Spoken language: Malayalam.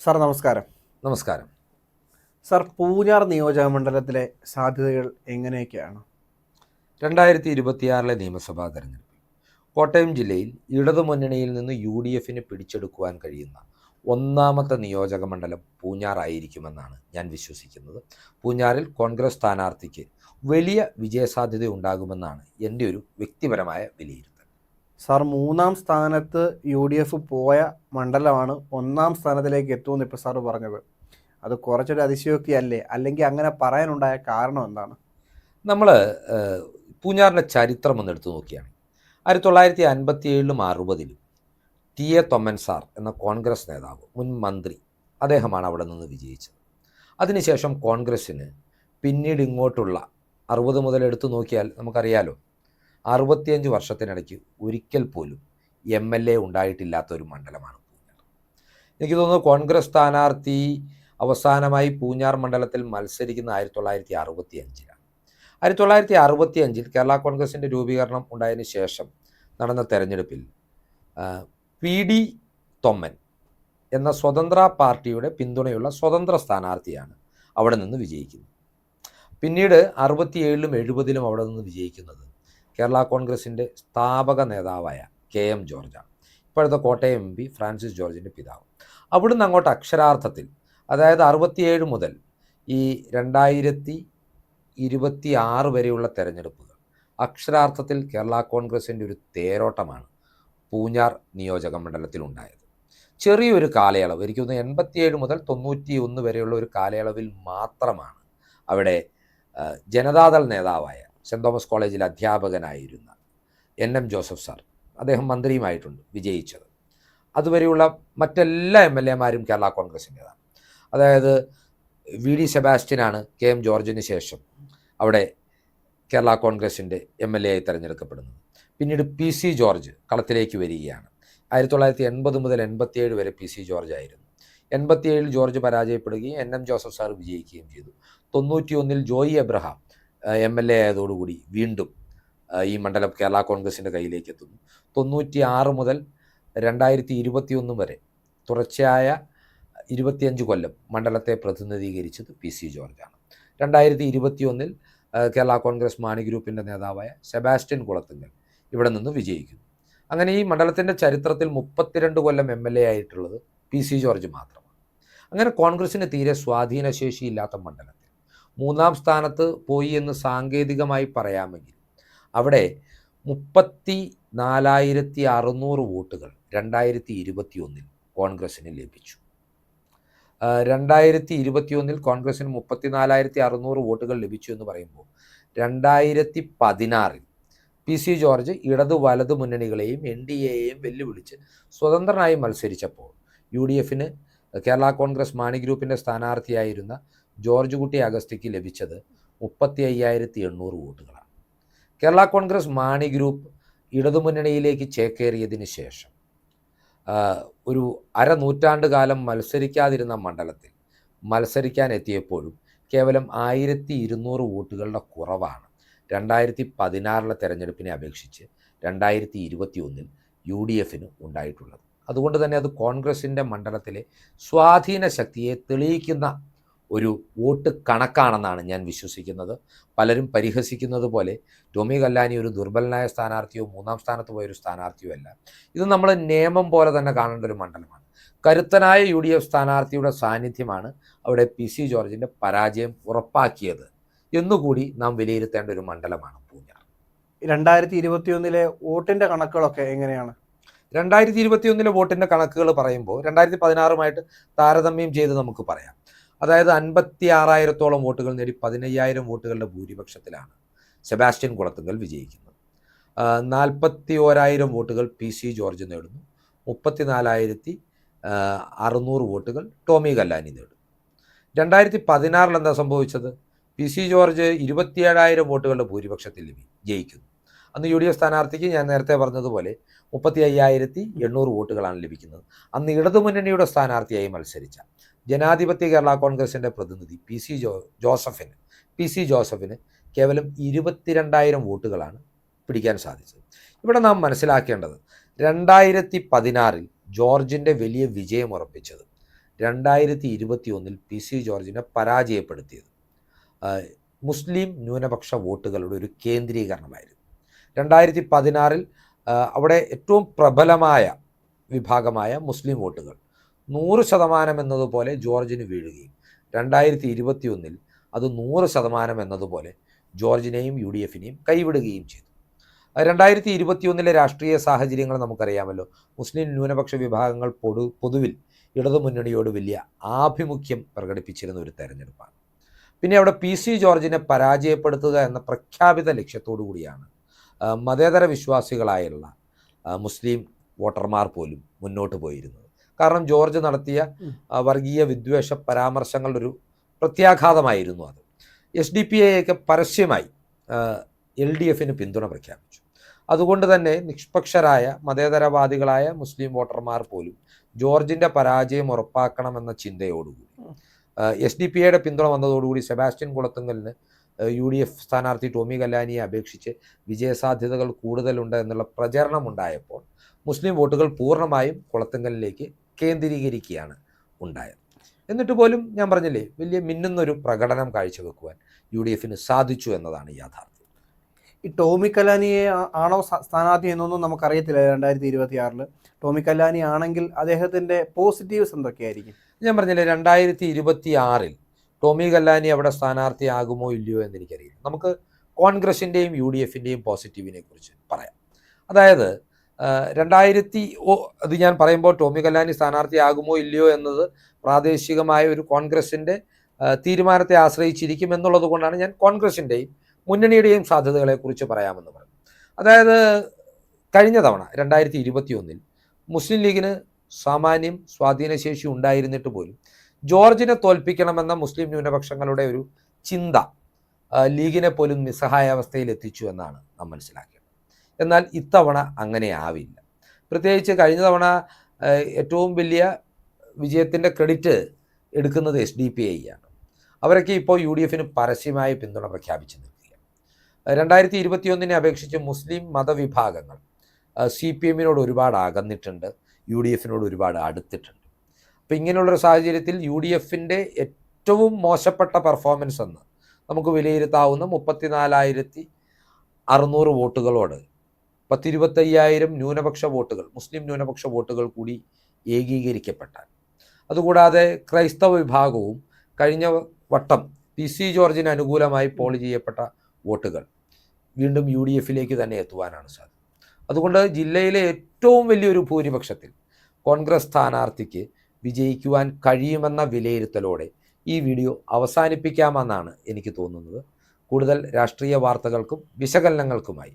സാർ നമസ്കാരം. നമസ്കാരം. സാർ പൂഞ്ഞാർ നിയോജക മണ്ഡലത്തിലെ സാധ്യതകൾ എങ്ങനെയൊക്കെയാണ്? രണ്ടായിരത്തി ഇരുപത്തിയാറിലെ നിയമസഭാ തെരഞ്ഞെടുപ്പ് കോട്ടയം ജില്ലയിൽ ഇടതുമുന്നണിയിൽ നിന്ന് യു ഡി എഫിന് പിടിച്ചെടുക്കുവാൻ കഴിയുന്ന ഒന്നാമത്തെ നിയോജക മണ്ഡലം പൂഞ്ഞാറായിരിക്കുമെന്നാണ് ഞാൻ വിശ്വസിക്കുന്നത്. പൂഞ്ഞാറിൽ കോൺഗ്രസ് സ്ഥാനാർത്ഥിക്ക് വലിയ വിജയസാധ്യത ഉണ്ടാകുമെന്നാണ് എന്റെ ഒരു വ്യക്തിപരമായ വിലയിരുത്തൽ. സാർ മൂന്നാം സ്ഥാനത്ത് യു ഡി എഫ് പോയ മണ്ഡലമാണ് ഒന്നാം സ്ഥാനത്തിലേക്ക് എത്തുമെന്ന് ഇപ്പോൾ സാർ പറഞ്ഞത്. അത് കുറച്ചൊരു അതിശയോക്തി അല്ലേ? അല്ലെങ്കിൽ അങ്ങനെ പറയാനുണ്ടായ കാരണം എന്താണ്? നമ്മൾ പൂഞ്ഞാറിന്റെ ചരിത്രം ഒന്ന് എടുത്തു നോക്കിയാണ്. ആയിരത്തി തൊള്ളായിരത്തി അൻപത്തി ഏഴിലും അറുപതിലും ടി എ തൊമ്മൻ സാർ എന്ന കോൺഗ്രസ് നേതാവ് മുൻ മന്ത്രി അദ്ദേഹമാണ് അവിടെ നിന്ന് വിജയിച്ചത്. അതിനുശേഷം കോൺഗ്രസ്സിന് പിന്നീട് ഇങ്ങോട്ടുള്ള അറുപത് മുതൽ എടുത്തു നോക്കിയാൽ നമുക്കറിയാലോ അറുപത്തിയഞ്ച് വർഷത്തിനിടയ്ക്ക് ഒരിക്കൽ പോലും എം എൽ എ ഉണ്ടായിട്ടില്ലാത്ത ഒരു മണ്ഡലമാണ് പൂഞ്ഞാർ. എനിക്ക് തോന്നുന്നു കോൺഗ്രസ് സ്ഥാനാർത്ഥി അവസാനമായി പൂഞ്ഞാർ മണ്ഡലത്തിൽ മത്സരിക്കുന്ന ആയിരത്തി തൊള്ളായിരത്തി അറുപത്തി അഞ്ചിലാണ് ആയിരത്തി തൊള്ളായിരത്തി അറുപത്തി അഞ്ചിൽ കേരള കോൺഗ്രസിന്റെ രൂപീകരണം ഉണ്ടായതിനു ശേഷം നടന്ന തെരഞ്ഞെടുപ്പിൽ പി ഡി തൊമ്മൻ എന്ന സ്വതന്ത്ര പാർട്ടിയുടെ പിന്തുണയുള്ള സ്വതന്ത്ര സ്ഥാനാർത്ഥിയാണ് അവിടെ നിന്ന് വിജയിക്കുന്നത്. പിന്നീട് അറുപത്തിയേഴിലും എഴുപതിലും അവിടെ നിന്ന് വിജയിക്കുന്നത് കേരള കോൺഗ്രസിന്റെ സ്ഥാപക നേതാവായ കെ എം ജോർജാണ് ഇപ്പോഴത്തെ കോട്ടയം എം പി ഫ്രാൻസിസ് ജോർജിന്റെ പിതാവ്. അവിടുന്ന് അങ്ങോട്ട് അക്ഷരാർത്ഥത്തിൽ അതായത് അറുപത്തിയേഴ് മുതൽ ഈ രണ്ടായിരത്തി ഇരുപത്തി ആറ് വരെയുള്ള തെരഞ്ഞെടുപ്പുകൾ അക്ഷരാർത്ഥത്തിൽ കേരള കോൺഗ്രസിന്റെ ഒരു തേരോട്ടമാണ് പൂഞ്ഞാർ നിയോജക മണ്ഡലത്തിൽ ഉണ്ടായത്. ചെറിയൊരു കാലയളവ് എനിക്ക് തോന്നുന്നു എൺപത്തിയേഴ് മുതൽ തൊണ്ണൂറ്റി ഒന്ന് വരെയുള്ള ഒരു കാലയളവിൽ മാത്രമാണ് അവിടെ ജനതാദൾ നേതാവായ സെന്റ് തോമസ് കോളേജിൽ അധ്യാപകനായിരുന്ന എൻ എം ജോസഫ് സാർ. അദ്ദേഹം മന്ത്രിയുമായിട്ടുണ്ട് വിജയിച്ചത്. അതുവരെയുള്ള മറ്റെല്ലാ എം എൽ എമാരും കേരള കോൺഗ്രസിന്റെതാണ്. അതായത് വി ഡി സെബാസ്റ്റ്യനാണ് കെ എം ജോർജിന് ശേഷം അവിടെ കേരള കോൺഗ്രസിന്റെ എം എൽ എ ആയി തിരഞ്ഞെടുക്കപ്പെടുന്നത്. പിന്നീട് പി സി ജോർജ് കളത്തിലേക്ക് വരികയാണ്. ആയിരത്തി തൊള്ളായിരത്തി എൺപത് മുതൽ എൺപത്തിയേഴ് വരെ പി സി ജോർജ് ആയിരുന്നു. എൺപത്തിയേഴിൽ ജോർജ് പരാജയപ്പെടുകയും എൻ എം ജോസഫ് സാർ വിജയിക്കുകയും ചെയ്തു. തൊണ്ണൂറ്റിയൊന്നിൽ Joy Abraham M L A ആയതോടുകൂടി വീണ്ടും ഈ മണ്ഡലം കേരള കോൺഗ്രസിന്റെ കയ്യിലേക്ക് എത്തുന്നു തൊണ്ണൂറ്റി ആറ് മുതൽ രണ്ടായിരത്തി ഇരുപത്തി ഒന്ന് വരെ തുടർച്ചയായ ഇരുപത്തിയഞ്ച് കൊല്ലം മണ്ഡലത്തെ പ്രതിനിധീകരിച്ചത് പി സി ജോർജാണ്. രണ്ടായിരത്തി ഇരുപത്തി ഒന്നിൽ കേരള കോൺഗ്രസ് മാണി ഗ്രൂപ്പിന്റെ നേതാവായ സെബാസ്റ്റ്യൻ കുളത്തുങ്കൽ ഇവിടെ നിന്ന് വിജയിക്കുന്നു. അങ്ങനെ ഈ മണ്ഡലത്തിന്റെ ചരിത്രത്തിൽ മുപ്പത്തിരണ്ട് കൊല്ലം എം എൽ എ ആയിട്ടുള്ളത് പി സി ജോർജ് മാത്രമാണ്. അങ്ങനെ കോൺഗ്രസിന് തീരെ സ്വാധീനശേഷിയില്ലാത്ത മണ്ഡലത്തിൽ മൂന്നാം സ്ഥാനത്ത് പോയി എന്ന് സാങ്കേതികമായി പറയാമെങ്കിൽ അവിടെ മുപ്പത്തി നാലായിരത്തി അറുന്നൂറ് വോട്ടുകൾ രണ്ടായിരത്തി ഇരുപത്തി ഒന്നിൽ കോൺഗ്രസിന് ലഭിച്ചു. രണ്ടായിരത്തി ഇരുപത്തി ഒന്നിൽ കോൺഗ്രസിന് മുപ്പത്തിനാലായിരത്തി അറുന്നൂറ് വോട്ടുകൾ ലഭിച്ചു എന്ന് പറയുമ്പോൾ രണ്ടായിരത്തി പതിനാറിൽ പി സി ജോർജ് ഇടതു വലതു മുന്നണികളെയും എൻ ഡി എയെയും വെല്ലുവിളിച്ച് സ്വതന്ത്രനായി മത്സരിച്ചപ്പോൾ യു ഡി എഫിന് കേരള കോൺഗ്രസ് മാണി ഗ്രൂപ്പിന്റെ സ്ഥാനാർത്ഥിയായിരുന്ന ജോർജ് കുട്ടി അഗസ്റ്റിക്ക് ലഭിച്ചത് മുപ്പത്തി അയ്യായിരത്തി എണ്ണൂറ് വോട്ടുകളാണ്. കേരള കോൺഗ്രസ് മാണി ഗ്രൂപ്പ് ഇടതുമുന്നണിയിലേക്ക് ചേക്കേറിയതിന് ശേഷം ഒരു അരനൂറ്റാണ്ട് കാലം മത്സരിക്കാതിരുന്ന മണ്ഡലത്തിൽ മത്സരിക്കാൻ എത്തിയപ്പോഴും കേവലം ആയിരത്തി ഇരുന്നൂറ് വോട്ടുകളുടെ കുറവാണ്. രണ്ടായിരത്തി പതിനാറിലെ തെരഞ്ഞെടുപ്പിനെ അപേക്ഷിച്ച് രണ്ടായിരത്തി ഇരുപത്തി ഒന്നിൽ യു ഡി എഫിന് ഉണ്ടായിട്ടുള്ളത്. അതുകൊണ്ട് തന്നെ അത് കോൺഗ്രസിന്റെ മണ്ഡലത്തിലെ സ്വാധീന ശക്തിയെ തെളിയിക്കുന്ന ഒരു വോട്ട് കണക്കാണെന്നാണ് ഞാൻ വിശ്വസിക്കുന്നത്. പലരും പരിഹസിക്കുന്നത് പോലെ ടോമി കല്ലാനി ഒരു ദുർബലനായ സ്ഥാനാർത്ഥിയോ മൂന്നാം സ്ഥാനത്ത് പോയൊരു സ്ഥാനാർത്ഥിയോ അല്ല. ഇത് നമ്മൾ നിയമം പോലെ തന്നെ കാണേണ്ട ഒരു മണ്ഡലമാണ്. കരുത്തനായ യു ഡി എഫ് സ്ഥാനാർത്ഥിയുടെ സാന്നിധ്യമാണ് അവിടെ പി സി ജോർജിന്റെ പരാജയം ഉറപ്പാക്കിയത് എന്നുകൂടി നാം വിലയിരുത്തേണ്ട ഒരു മണ്ഡലമാണ് പൂഞ്ഞാർ. രണ്ടായിരത്തി ഇരുപത്തി ഒന്നിലെ വോട്ടിന്റെ കണക്കുകളൊക്കെ എങ്ങനെയാണ്? രണ്ടായിരത്തി ഇരുപത്തി ഒന്നിലെ വോട്ടിന്റെ കണക്കുകൾ പറയുമ്പോൾ രണ്ടായിരത്തി പതിനാറുമായിട്ട് താരതമ്യം ചെയ്ത് നമുക്ക് പറയാം. അതായത് അൻപത്തി ആറായിരത്തോളം വോട്ടുകൾ നേടി പതിനയ്യായിരം വോട്ടുകളുടെ ഭൂരിപക്ഷത്തിലാണ്. സെബാസ്റ്റ്യൻ കുളത്തുങ്കൽ വിജയിക്കുന്നത് നാൽപ്പത്തി ഓരായിരം വോട്ടുകൾ പി സി ജോർജ് നേടുന്നു. മുപ്പത്തിനാലായിരത്തി അറുന്നൂറ് വോട്ടുകൾ ടോമി കല്ലാനി നേടുന്നു. രണ്ടായിരത്തി പതിനാറിൽ എന്താ സംഭവിച്ചത്? പി സി ജോർജ് ഇരുപത്തിയേഴായിരം വോട്ടുകളുടെ ഭൂരിപക്ഷത്തിൽ ജയിക്കുന്നു. അന്ന് യു ഡി എഫ് സ്ഥാനാർത്ഥിക്ക് ഞാൻ നേരത്തെ പറഞ്ഞതുപോലെ മുപ്പത്തി അയ്യായിരത്തി എണ്ണൂറ് വോട്ടുകളാണ് ലഭിക്കുന്നത്. അന്ന് ഇടതുമുന്നണിയുടെ സ്ഥാനാർത്ഥിയായി മത്സരിച്ച ജനാധിപത്യ കേരള കോൺഗ്രസിന്റെ പ്രതിനിധി പി സി ജോ ജോസഫിന് പി സി ജോസഫിന് കേവലം ഇരുപത്തിരണ്ടായിരം വോട്ടുകളാണ് പിടിക്കാൻ സാധിച്ചത്. ഇവിടെ നാം മനസ്സിലാക്കേണ്ടത് രണ്ടായിരത്തി പതിനാറിൽ ജോർജിന്റെ വലിയ വിജയം ഉറപ്പിച്ചത് രണ്ടായിരത്തി ഇരുപത്തി ഒന്നിൽ പി സി ജോർജിനെ പരാജയപ്പെടുത്തിയത്. മുസ്ലിം ന്യൂനപക്ഷ വോട്ടുകളുടെ ഒരു കേന്ദ്രീകരണമായിരുന്നു. രണ്ടായിരത്തി പതിനാറിൽ അവിടെ ഏറ്റവും പ്രബലമായ വിഭാഗമായ മുസ്ലിം വോട്ടുകൾ നൂറ് ശതമാനം എന്നതുപോലെ ജോർജിന് വീഴുകയും. രണ്ടായിരത്തി ഇരുപത്തി ഒന്നിൽ അത് നൂറ് ശതമാനം എന്നതുപോലെ ജോർജിനെയും യു ഡി എഫിനെയും കൈവിടുകയും ചെയ്തു. രണ്ടായിരത്തി ഇരുപത്തി ഒന്നിലെ രാഷ്ട്രീയ സാഹചര്യങ്ങൾ നമുക്കറിയാമല്ലോ. മുസ്ലിം ന്യൂനപക്ഷ വിഭാഗങ്ങൾ പൊതു പൊതുവിൽ ഇടതുമുന്നണിയോട് വലിയ ആഭിമുഖ്യം പ്രകടിപ്പിച്ചിരുന്ന ഒരു തെരഞ്ഞെടുപ്പാണ്. പിന്നെ അവിടെ പി സി ജോർജിനെ പരാജയപ്പെടുത്തുക എന്ന പ്രഖ്യാപിത ലക്ഷ്യത്തോടു കൂടിയാണ് മതേതര വിശ്വാസികളായുള്ള മുസ്ലിം വോട്ടർമാർ പോലും മുന്നോട്ട് പോയിരുന്നത്. കാരണം ജോർജ് നടത്തിയ വർഗീയ വിദ്വേഷ പരാമർശങ്ങളുടെ ഒരു പ്രത്യാഘാതമായിരുന്നു അത് എസ് ഡി പി എയൊക്കെ പരസ്യമായി എൽ ഡി എഫിന് പിന്തുണ പ്രഖ്യാപിച്ചു അതുകൊണ്ട് തന്നെ നിഷ്പക്ഷരായ മതേതരവാദികളായ മുസ്ലിം വോട്ടർമാർ പോലും ജോർജിന്റെ പരാജയം ഉറപ്പാക്കണമെന്ന ചിന്തയോടുകൂടി. എസ് ഡി പി എയുടെ പിന്തുണ വന്നതോടുകൂടി സെബാസ്റ്റ്യൻ കുളത്തുങ്കലിന് യു ഡി എഫ് സ്ഥാനാർത്ഥി ടോമി കല്ലാനിയെ അപേക്ഷിച്ച് വിജയസാധ്യതകൾ കൂടുതലുണ്ട് എന്നുള്ള പ്രചരണം ഉണ്ടായപ്പോൾ മുസ്ലിം വോട്ടുകൾ പൂർണമായും കുളത്തുങ്കലിലേക്ക് കേന്ദ്രീകരിക്കുകയാണ് ഉണ്ടായത്. എന്നിട്ട് പോലും ഞാൻ പറഞ്ഞില്ലേ വലിയ മിന്നുന്നൊരു പ്രകടനം കാഴ്ചവെക്കുവാൻ യു ഡി എഫിന് സാധിച്ചു എന്നതാണ് യാഥാർത്ഥ്യം. ഈ ടോമി കലാനിയെ ആണോ സ്ഥാനാർത്ഥി എന്നൊന്നും നമുക്കറിയത്തില്ല രണ്ടായിരത്തി ഇരുപത്തി ആറിൽ ടോമി കലാനി ആണെങ്കിൽ അദ്ദേഹത്തിന്റെ പോസിറ്റീവ്സ് എന്തൊക്കെയായിരിക്കും? ഞാൻ പറഞ്ഞില്ലേ രണ്ടായിരത്തി ഇരുപത്തി ആറിൽ ടോമി കല്ലാനി അവിടെ സ്ഥാനാർത്ഥിയാകുമോ ഇല്ലയോ എന്ന് എനിക്കറിയില്ല നമുക്ക് കോൺഗ്രസിന്റെയും യു ഡി എഫിന്റെയും പോസിറ്റീവിനെ കുറിച്ച് പറയാം. അതായത് രണ്ടായിരത്തി ഓ അത് ഞാൻ പറയുമ്പോൾ ടോമി കല്ലാനി സ്ഥാനാർത്ഥിയാകുമോ ഇല്ലയോ എന്നത് പ്രാദേശികമായ ഒരു കോൺഗ്രസിന്റെ തീരുമാനത്തെ ആശ്രയിച്ചിരിക്കും എന്നുള്ളത് കൊണ്ടാണ് ഞാൻ കോൺഗ്രസിന്റെയും മുന്നണിയുടെയും സാധ്യതകളെക്കുറിച്ച് പറയാമെന്ന് പറഞ്ഞു. അതായത് കഴിഞ്ഞ തവണ രണ്ടായിരത്തി ഇരുപത്തി ഒന്നിൽ മുസ്ലിം ലീഗിന് സാമാന്യം സ്വാധീനശേഷി ഉണ്ടായിരുന്നിട്ട് പോലും ജോർജിനെ തോൽപ്പിക്കണമെന്ന മുസ്ലിം ന്യൂനപക്ഷങ്ങളുടെ ഒരു ചിന്ത ലീഗിനെ പോലും നിസ്സഹായാവസ്ഥയിൽ എത്തിച്ചു എന്നാണ് നാം മനസ്സിലാക്കേണ്ടത് എന്നാൽ ഇത്തവണ അങ്ങനെ ആവില്ല. പ്രത്യേകിച്ച് കഴിഞ്ഞ തവണ ഏറ്റവും വലിയ വിജയത്തിന്റെ ക്രെഡിറ്റ് എടുക്കുന്നത് എസ് ഡി പി ഐ ആണ്. അവരൊക്കെ ഇപ്പോൾ യു ഡി എഫിന് പരസ്യമായ പിന്തുണ പ്രഖ്യാപിച്ചു നിൽക്കുകയാണ്. രണ്ടായിരത്തി ഇരുപത്തിയൊന്നിനെ അപേക്ഷിച്ച് മുസ്ലിം മതവിഭാഗങ്ങൾ സി പി എമ്മിനോട് ഒരുപാട് അകന്നിട്ടുണ്ട് യു ഡി എഫിനോട് ഒരുപാട് അടുത്തിട്ടുണ്ട്. അപ്പോൾ ഇങ്ങനെയുള്ളൊരു സാഹചര്യത്തിൽ യു ഡി എഫിന്റെ ഏറ്റവും മോശപ്പെട്ട പെർഫോമൻസ് എന്ന് നമുക്ക് വിലയിരുത്താവുന്ന മുപ്പത്തിനാലായിരത്തി അറുന്നൂറ് വോട്ടുകളോട് പത്തിരുപത്തയ്യായിരം ന്യൂനപക്ഷ വോട്ടുകൾ മുസ്ലിം ന്യൂനപക്ഷ വോട്ടുകൾ കൂടി ഏകീകരിക്കപ്പെട്ടാൽ. അതുകൂടാതെ ക്രൈസ്തവ വിഭാഗവും കഴിഞ്ഞ വട്ടം പി സി ജോർജിന് അനുകൂലമായി പോൾ ചെയ്യപ്പെട്ട വോട്ടുകൾ വീണ്ടും യു ഡി എഫിലേക്ക് തന്നെ എത്തുവാനാണ് സാധ്യത. അതുകൊണ്ട് ജില്ലയിലെ ഏറ്റവും വലിയൊരു ഭൂരിപക്ഷത്തിൽ കോൺഗ്രസ് സ്ഥാനാർത്ഥിക്ക് വിജയിക്കുവാൻ കഴിയുമെന്ന വിലയിരുത്തലോടെ ഈ വീഡിയോ അവസാനിപ്പിക്കാമെന്നാണ് എനിക്ക് തോന്നുന്നത്. കൂടുതൽ രാഷ്ട്രീയ വാർത്തകൾക്കും വിശകലനങ്ങൾക്കുമായി